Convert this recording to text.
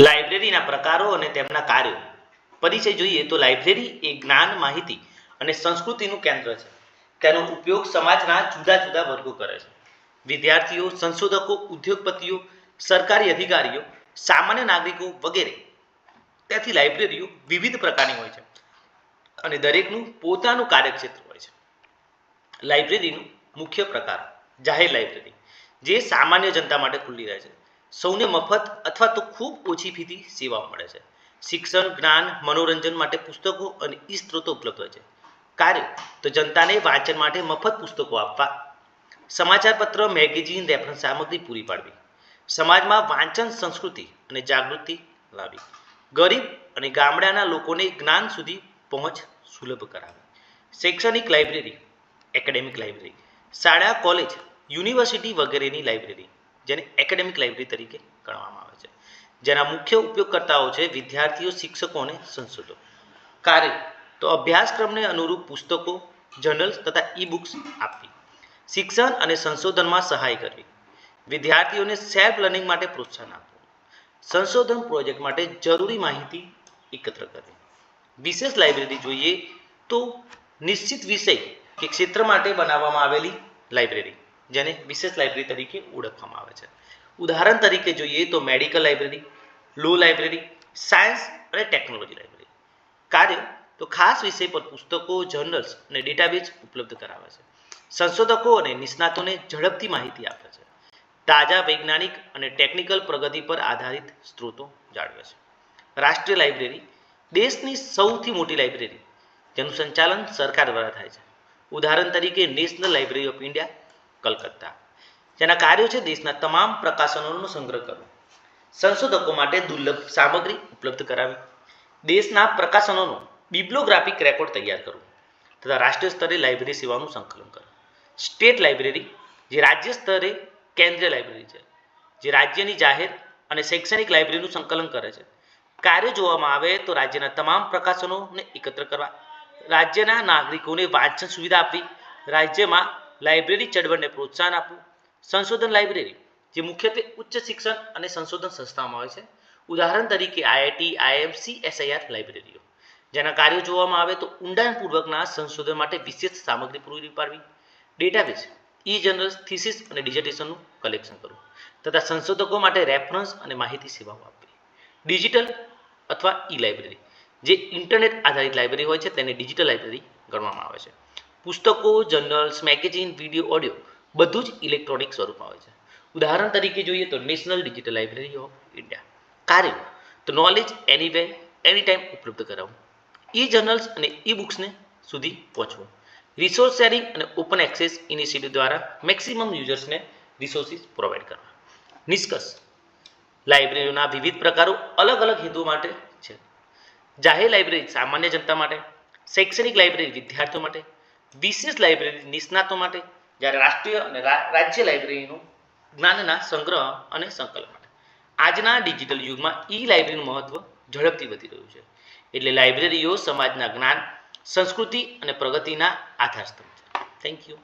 લાઇબ્રેરીના પ્રકારો અને તેમના કાર્યો. પરિચય જોઈએ તો લાઇબ્રેરી એ જ્ઞાન, માહિતી અને સંસ્કૃતિનું કેન્દ્ર છે. તેનો ઉપયોગ સમાજના જુદા જુદા વર્ગો કરે છે. વિદ્યાર્થીઓ, સંશોધકો, ઉદ્યોગપતિઓ, સરકારી અધિકારીઓ, સામાન્ય નાગરિકો વગેરે. તેથી લાઇબ્રેરીઓ વિવિધ પ્રકારની હોય છે અને દરેકનું પોતાનું કાર્યક્ષેત્ર હોય છે. લાઇબ્રેરીનું મુખ્ય પ્રકાર જાહેર લાઇબ્રેરી, જે સામાન્ય જનતા માટે ખુલ્લી રહે છે. સૌને મફત અથવા તો ખૂબ ઓછી ફીથી સેવાઓ મળે છે. શિક્ષણ, જ્ઞાન, મનોરંજન માટે પુસ્તકો અને ઈ સ્ત્રોતો ઉપલબ્ધ છે. કાર્ય, તો જનતાને વાંચન માટે મફત પુસ્તકો આપવા. સમાચારપત્ર મેગેઝિન, રેફરન્સ સામગ્રી પૂરી પાડવી. સમાજમાં વાંચન, સંસ્કૃતિ અને જાગૃતિ લાવી ગરીબ અને ગામડાના લોકોને જ્ઞાન સુધી પહોંચ સુલભ કરાવી શૈક્ષણિક લાઇબ્રેરી, એકેડેમિક લાઇબ્રેરી, શાળા, કોલેજ, યુનિવર્સિટી વગેરેની લાઇબ્રેરી, જેને એકેડેમિક લાઇબ્રેરી તરીકે ગણવામાં આવે છે. જેના મુખ્ય ઉપયોગકર્તાઓ છે વિદ્યાર્થીઓ, શિક્ષકો અને સંશોધકો. કાર્ય, તો અભ્યાસક્રમને અનુરૂપ પુસ્તકો, જર્નલ્સ તથા ઈ બુક્સ આપવી. શિક્ષણ અને સંશોધનમાં સહાય કરવી. વિદ્યાર્થીઓને સેલ્ફ લર્નિંગ માટે પ્રોત્સાહન આપવું. સંશોધન પ્રોજેક્ટ માટે જરૂરી માહિતી એકત્ર કરવી. વિશેષ લાઇબ્રેરી જોઈએ તો નિશ્ચિત વિષય કે ક્ષેત્ર માટે બનાવવામાં આવેલી લાઇબ્રેરી, જેને વિશેષ લાઇબ્રેરી તરીકે ઓળખવામાં આવે છે. ઉદાહરણ તરીકે જોઈએ તો medical library law library science અને ટેકનોલોજી લાઇબ્રેરી કાર્ય તો ખાસ વિષય પર પુસ્તકો જર્નલ્સ અને ડેટાબેઝ ઉપલબ્ધ કરાવે છે. સંશોધકો અને નિષ્ણાતોને ઝડપથી માહિતી આપે છે. તાજા વૈજ્ઞાનિક અને ટેકનિકલ પ્રગતિ પર આધારિત સ્ત્રોતો જાળવે છે. રાષ્ટ્રીય લાઇબ્રેરી દેશની સૌથી મોટી લાઇબ્રેરી જેનું સંચાલન સરકાર દ્વારા થાય છે. ઉદાહરણ તરીકે national library of India Calcutta. જેના કાર્યો છે દેશના તમામ પ્રકાશનોનો સંગ્રહ કરવો. સંશોધકો માટે દુર્લભ સામગ્રી ઉપલબ્ધ કરાવી. દેશના પ્રકાશનોનો બિબ્લોગ્રાફિક રેકોર્ડ તૈયાર કરવો તથા રાષ્ટ્રીય સ્તરે લાઇબ્રેરી સેવાનું સંકલન કરવું. સ્ટેટ લાઇબ્રેરી જે રાજ્ય સ્તરે કેન્દ્રીય લાઇબ્રેરી છે, જે રાજ્યની જાહેર અને શૈક્ષણિક લાઇબ્રેરીનું સંકલન કરે છે. કાર્ય જોવામાં આવે તો રાજ્યના તમામ પ્રકાશનોને એકત્ર કરવા, રાજ્યના નાગરિકોને વાંચન સુવિધા આપવી, રાજ્યમાં લાઇબ્રેરી ચળવળને પ્રોત્સાહન આપવું સંશોધન લાઇબ્રેરી, જે મુખ્યત્વે ઉચ્ચ શિક્ષણ અને સંશોધન સંસ્થામાં હોય છે. ઉદાહરણ તરીકે આઈઆઈટી આઈએમસી એસઆઈઆર લાઇબ્રેરીઓ. જેના કાર્યો જોવામાં આવે તો ઊંડાણપૂર્વકના સંશોધન માટે વિશેષ સામગ્રી પૂરી પાડવી. ડેટાબેઝ ઈ જનરલ થિસિસ અને ડિઝર્ટેશનનું કલેક્શન કરવું. તથા સંશોધકો માટે રેફરન્સ અને માહિતી સેવાઓ આપવી. ડિજિટલ અથવા ઈ લાઇબ્રેરી જે ઇન્ટરનેટ આધારિત લાઇબ્રેરી હોય છે, તેને ડિજિટલ લાઇબ્રેરી ગણવામાં આવે છે. પુસ્તકો, જર્નલ્સ, મેગેઝિન, વીડિયો, ઓડિયો બધું જ ઇલેક્ટ્રોનિક સ્વરૂપમાં હોય છે. ઉદાહરણ તરીકે જોઈએ તો national digital library of India કાર્ય તો નોલેજ એનીવે એની ટાઈમ ઉપલબ્ધ કરાવવું ઈ જર્નલ્સ અને ઈ બુક્સને સુધી પહોંચવું. રિસોર્સ શેરિંગ અને ઓપન એક્સેસ ઇનિશિયેટિવ દ્વારા મેક્સિમમ યુઝર્સને રિસોર્સિસ પ્રોવાઈડ કરવા. નિષ્કર્ષ લાઇબ્રેરીઓના વિવિધ પ્રકારો અલગ અલગ હેતુઓ માટે છે. જાહેર લાઇબ્રેરી સામાન્ય જનતા માટે, શૈક્ષણિક લાઇબ્રેરી વિદ્યાર્થીઓ માટે, વિશેષ લાઇબ્રેરી નિષ્ણાતો માટે જ્યારે રાષ્ટ્રીય અને રાજ્ય લાઇબ્રેરીનું જ્ઞાનના સંગ્રહ અને સંકલન માટે. આજના ડિજિટલ યુગમાં ઈ લાઇબ્રેરીનું મહત્વ ઝડપથી વધી રહ્યું છે. એટલે લાઇબ્રેરીઓ સમાજના જ્ઞાન, સંસ્કૃતિ અને પ્રગતિના આધારસ્તંભ છે. Thank you